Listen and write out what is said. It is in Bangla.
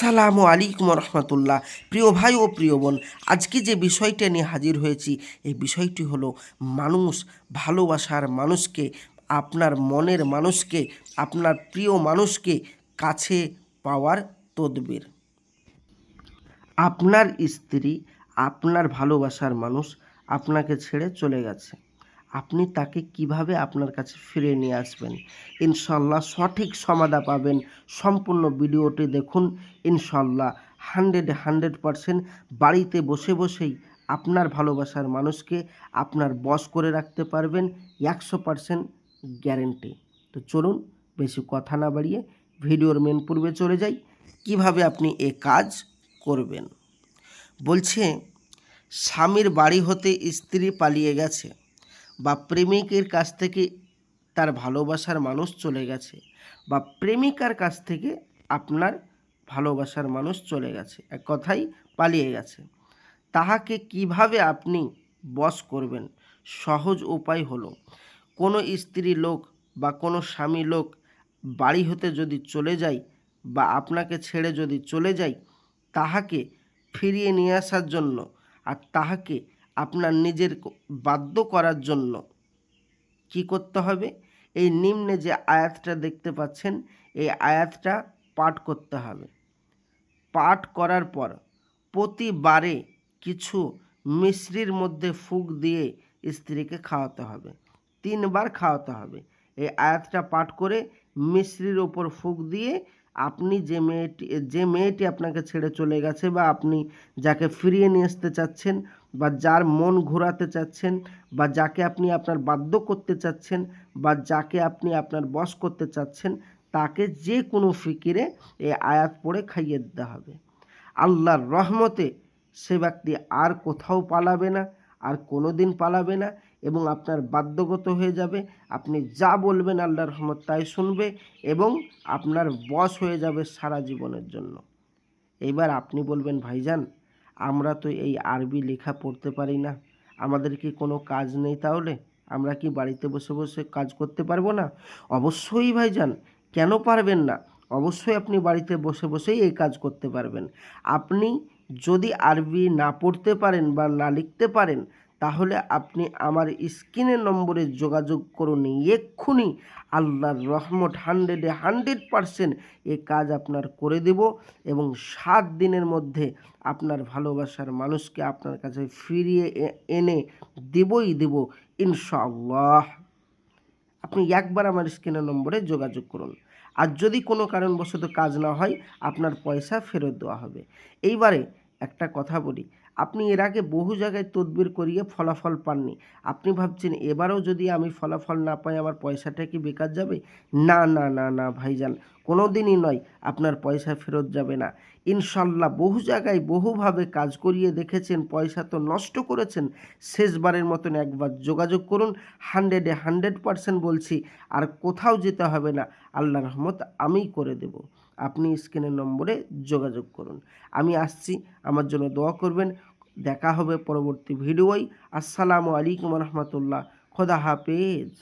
সালামু আলাইকুম রহমতুল্লাহ প্রিয় ভাই ও প্রিয় বোন, আজকে যে বিষয়টা নিয়ে হাজির হয়েছি, এই বিষয়টি হলো মানুষ ভালোবাসার মানুষকে, আপনার মনের মানুষকে, আপনার প্রিয় মানুষকে কাছে পাওয়ার তদবির। আপনার স্ত্রী, আপনার ভালোবাসার মানুষ আপনাকে ছেড়ে চলে গেছে। আপনি তাকে কীভাবে আপনার কাছে ফিরে নিয়ে আসবেন? ইনশাল্লাহ সঠিক সমাধা পাবেন। সম্পূর্ণ ভিডিওটি দেখুন। ইনশাল্লাহ হান্ড্রেড হান্ড্রেড পারসেন্ট বাড়িতে বসে বসেই আপনার ভালোবাসার মানুষকে আপনার বস করে রাখতে পারবেন একশো পারসেন্ট গ্যারেন্টি। তো চলুন বেশি কথা না বাড়িয়ে ভিডিওর মেন পূর্বে চলে যাই। কীভাবে আপনি এ কাজ করবেন? বলছে, স্বামীর বাড়ি হতে স্ত্রী পালিয়ে গেছে। বা প্রেমিকের কাছ থেকে তার ভালোবাসার মানুষ চলে গেছে বা প্রেমিকার কাছ থেকে আপনার ভালোবাসার মানুষ চলে গেছে, এক কথাই পালিয়ে গেছে। তাহাকে কীভাবে আপনি বস করবেন? সহজ উপায় হলো, কোনো স্ত্রী লোক বা কোনো স্বামী লোক বাড়ি হতে যদি চলে যায় বা আপনাকে ছেড়ে যদি চলে যায়, তাহাকে ফিরিয়ে নিয়ে আসার জন্য আর তাহাকে আপনার নিজের বাধ্য করার জন্য কি করতে হবে? এই নিম্নে যে আয়াতটা দেখতে পাচ্ছেন, এই আয়াতটা পাঠ করতে হবে। পাঠ করার পর প্রতিবারে কিছু মিশ্রির মধ্যে ফুক দিয়ে স্ত্রীকে খাওয়াতে হবে। তিনবার খাওয়াতে হবে। এই আয়াতটা পাঠ করে মিশ্রির ওপর ফুক দিয়ে আপনি যে মেয়েটি যে মেয়েটি আপনাকে ছেড়ে চলে গেছে বা আপনি যাকে ফিরিয়ে নিয়ে আসতে চাচ্ছেন বা যার মন ঘোরাতে চাচ্ছেন বা যাকে আপনি আপনার বাধ্য করতে চাচ্ছেন বা যাকে আপনি আপনার বশ করতে চাচ্ছেন, তাকে যে কোনো ফিকিরে এই আয়াত পড়ে খাইয়ে দিতে হবে। আল্লাহর রহমতে সে ব্যক্তি আর কোথাও পালাবে না, আর কোনো দিন পালাবে না এবং আপনার বাধ্যগত হয়ে যাবে। আপনি যা বলবেন আল্লাহর রহমত তাই শুনবে এবং আপনার বশ হয়ে যাবে সারা জীবনের জন্য। এইবার আপনি বলবেন, ভাইজান আমরা তো এই আরবি লেখা পড়তে পারি না। আমাদের কি কোনো কাজ নেই তাহলে? আমরা কি বাড়িতে বসে বসে কাজ করতে পারব না? অবশ্যই ভাইজান, কেন পারবেন না? অবশ্যই আপনি বাড়িতে বসে বসেই এই কাজ করতে পারবেন। আপনি যদি আরবি না পড়তে পারেন বা না লিখতে পারেন তাহলে আপনি আমার স্ক্রিনের নম্বরে যোগাযোগ করুন। এক্ষুনি আল্লাহর রহমত হান্ড্রেডে হান্ড্রেড পারসেন্ট এ কাজ আপনার করে দেব এবং সাত দিনের মধ্যে আপনার ভালোবাসার মানুষকে আপনার কাছে ফিরিয়ে এনে দেবই দেব ইনশাআল্লাহ। আপনি একবার আমার স্ক্রিনের নম্বরে যোগাযোগ করুন। আর যদি কোনো কারণবশত কাজ না হয়, আপনার পয়সা ফেরত দেওয়া হবে। এইবারে একটা কথা বলি আপনি এর আগে বহু জায়গায় তদবির করিয়ে ফলাফল পাননি। আপনি ভাবছেন, এবারও যদি আমি ফলাফল না পাই, আমার পয়সাটা কি বেকার যাবে? না না না না, ভাইজান। কোনো দিনই নয়, আপনার পয়সা ফেরত যাবে না। ইনশাল্লাহ বহু জায়গায় বহুভাবে কাজ করিয়ে দেখেছেন, পয়সা তো নষ্ট করেছেন। শেষবারের মতন একবার যোগাযোগ করুন, হান্ড্রেডে হান্ড্রেড পারসেন্ট বলছি, আর কোথাও যেতে হবে না, আল্লাহ রহমত আমিই করে দেব। আপনি স্ক্রিনের নম্বরে যোগাযোগ করুন। আমি আসছি, আমার জন্য দোয়া করবেন। দেখা হবে পরবর্তী ভিডিওয়। আসসালামু আলাইকুম রহমতুল্লাহ। খোদা হাফেজ।